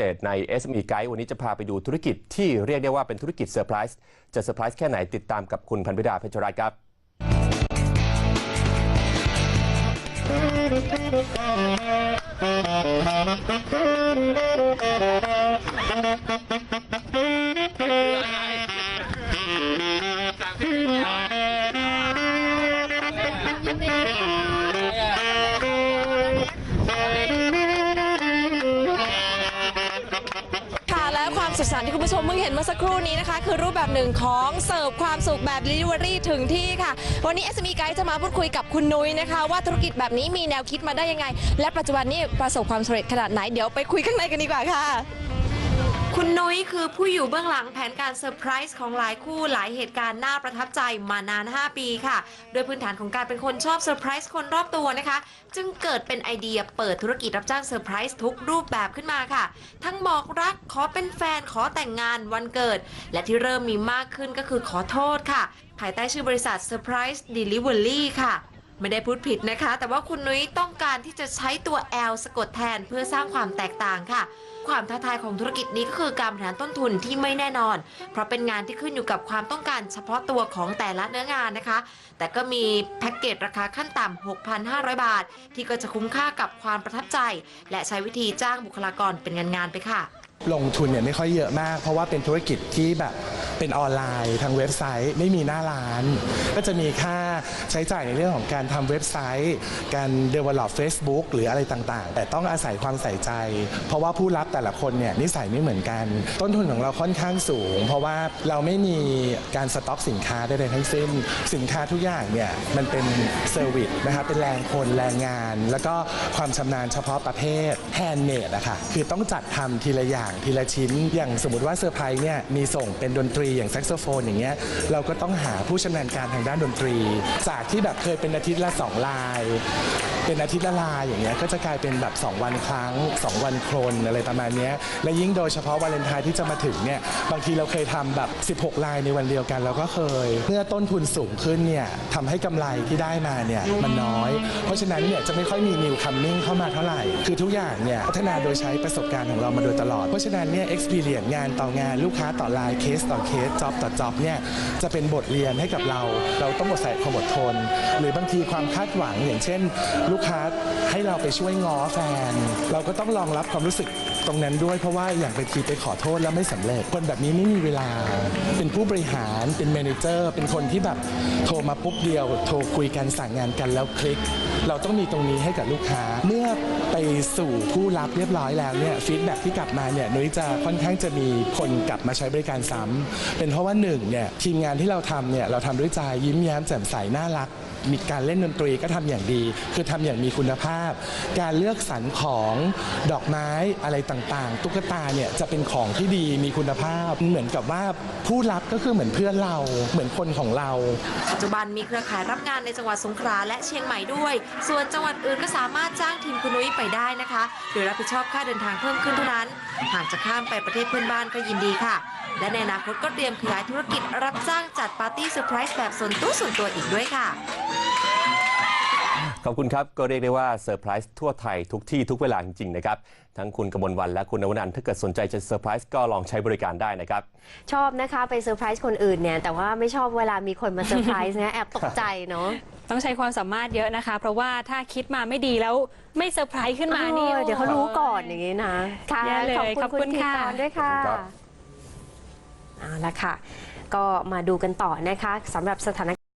เดตใน SME Guide วันนี้จะพาไปดูธุรกิจที่เรียกได้ว่าเป็นธุรกิจเซอร์ไพรส์จะเซอร์ไพรส์แค่ไหนติดตามกับคุณพันธิดาเพชรรัตน์ครับค่ะ ความสุขสันต์ที่คุณผู้ชมเพิ่งเห็นเมื่อสักครู่นี้นะคะ คือรูปแบบหนึ่งของเสิร์ฟความสุขแบบ Delivery ถึงที่ค่ะ วันนี้ SME Guide จะมาพูดคุยกับคุณนุ้ยนะคะ ว่าธุรกิจแบบนี้มีแนวคิดมาได้ยังไง และปัจจุบันนี้ประสบความสำเร็จขนาดไหนเดี๋ยวไปคุยข้างในกันดีกว่าค่ะ นุ้ยคือผู้อยู่เบื้องหลังแผนการเซอร์ไพรส์ของหลายคู่หลายเหตุการณ์น่าประทับใจมานาน 5 ปีค่ะ โดยพื้นฐานของการเป็นคนชอบเซอร์ไพรส์คนรอบตัวนะคะ จึงเกิดเป็นไอเดียเปิดธุรกิจรับจ้างเซอร์ไพรส์ทุกรูปแบบขึ้นมาค่ะ ทั้งบอกรักขอเป็นแฟนขอแต่งงานวันเกิด และที่เริ่มมีมากขึ้นก็คือขอโทษค่ะ ภายใต้ชื่อบริษัท Surprise Delivery ค่ะ ไม่ได้พูดผิดนะคะ แต่ว่าคุณนุ้ยต้องการที่จะใช้ตัว L สะกดแทนเพื่อสร้างความแตกต่างค่ะ ความท้าทายของธุรกิจนี้ก็คือการบริหารต้นทุนที่ไม่แน่นอน เพราะเป็นงานที่ขึ้นอยู่กับความต้องการเฉพาะตัวของแต่ละเนื้องานนะคะ แต่ก็มีแพ็กเกจราคาขั้นต่ำ 6,500 บาท ที่ก็จะคุ้มค่ากับความประทับใจ และใช้วิธีจ้างบุคลากรเป็นงานๆไปค่ะ ลงทุนเนี่ยไม่ค่อยเยอะมาก เพราะว่าเป็นธุรกิจที่แบบ เป็นออนไลน์ทางเว็บไซต์ไม่มีหน้าร้าน ก็จะมีค่าใช้จ่ายในเรื่องของการทำเว็บไซต์ การ develop Facebook หรืออะไรต่างๆ แต่ต้องอาศัยความใส่ใจ เพราะว่าผู้รับแต่ละคนเนี่ยนิสัยไม่เหมือนกัน ต้นทุนของเราค่อนข้างสูง เพราะว่าเราไม่มีการสต็อกสินค้าใดๆทั้งสิ้น สินค้าทุกอย่างเนี่ยมันเป็นเซอร์วิสนะครับเป็นแรงคนแรงงาน แล้วก็ความชำนาญเฉพาะประเภทแฮนด์เมดอะค่ะคือต้องจัดทำทีละอย่างทีละชิ้น อย่างสมมติว่าเซอร์ไพรส์เนี่ยมีส่งเป็นดนตรีอย่างแซกโซโฟนอย่างเงี้ยเราก็ต้องหาผู้ชำนาญการทางด้านดนตรีจากที่แบบเคยเป็นอาทิตย์ละสองลาย เป็นอาทิตย์ละลายอย่างเงี้ยก็จะกลายเป็นแบบ 2 วันครั้ง 2 วันโครนอะไรประมาณเนี้ยและยิ่งโดยเฉพาะวาเลนไทน์ที่จะมาถึงเนี่ยบางทีเราเคยทำแบบ 16 ลายในวันเดียวกันเราก็เคย เมื่อต้นทุนสูงขึ้นเนี่ยทำให้กำไรที่ได้มาเนี่ยมันน้อย เพราะฉะนั้นเนี่ยจะไม่ค่อยมี new coming เข้ามาเท่าไหร่ คือทุกอย่างเนี่ยพัฒนาโดยใช้ประสบการณ์ของเรามาโดยตลอดเพราะฉะนั้นเนี่ย experience งานต่องานลูกค้าต่อรายเคสต่อเคส job ต่อ job เนี่ยจะเป็นบทเรียนให้กับเรา เราต้องอดใส่ความอดทน หรือบางทีความคาดหวังอย่างเช่น ลูกค้าให้เราไปช่วยง้อแฟน เราก็ต้องรองรับความรู้สึกตรงนั้นด้วยเพราะว่าอย่างไปทีไปขอโทษแล้วไม่สำเร็จ คนแบบนี้ไม่มีเวลา เป็นผู้บริหารเป็นเมนเจอร์ เป็นคนที่แบบโทรมาปุ๊บเดียว โทรคุยกันสั่งงานกันแล้วคลิก เราต้องมีตรงนี้ให้กับลูกค้า เมื่อไปสู่ผู้รับเรียบร้อยแล้วเนี่ยฟีดแบ็ที่กลับมาเนี่ยนุ้ยจะค่อนข้างจะมีคนกลับมาใช้บริการซ้ำเป็นเพราะว่าหนึ่งเนี่ยทีมงานที่เราทำเนี่ยเราทำด้วยใจยิ้มแย้มแจ่มใสน่ารัก มีการเล่นดนตรีก็ทำอย่างดี คือทำอย่างมีคุณภาพ การเลือกสรรของดอกไม้อะไรต่างๆ ตุ๊กตาเนี่ยจะเป็นของที่ดีมีคุณภาพ เหมือนกับว่าผู้รับก็คือเหมือนเพื่อนเรา เหมือนคนของเรา ปัจจุบันมีเครือข่ายรับงานในจังหวัดสงขลาและเชียงใหม่ด้วย ส่วนจังหวัดอื่นก็สามารถจ้างทีมคุณนุ้ยไปได้นะคะ โดยรับผิดชอบค่าเดินทางเพิ่มขึ้นเท่านั้น หากจะข้ามไปประเทศเพื่อนบ้านก็ยินดีค่ะ และในอนาคตก็เตรียมขยายธุรกิจรับจ้างจัดปาร์ตี้เซอร์ไพรส์แบบส่วนตัวส่วนตัวอีกด้วยค่ะ ขอบคุณครับ ก็เรียกได้ว่าเซอร์ไพรส์ทั่วไทยทุกที่ทุกเวลาจริงๆนะครับ ทั้งคุณกมลวันและคุณนวนันท์ถ้าเกิดสนใจจะเซอร์ไพรส์ก็ลองใช้บริการได้นะครับ ชอบนะคะไปเซอร์ไพรส์คนอื่นเนี่ย แต่ว่าไม่ชอบเวลามีคนมาเซอร์ไพรส์นะแอบตกใจเนาะต้องใช้ความสามารถเยอะนะคะ เพราะว่าถ้าคิดมาไม่ดีแล้วไม่เซอร์ไพรส์ขึ้นมานี่เออเดี๋ยวเขารู้ก่อนอย่างนี้นะค่ะแย่เลยขอบคุณขอบคุคุณณทีค่ะตอนด้วยค่ะครับเอาละค่ะ ก็มาดูกันต่อนะคะสำหรับสถาน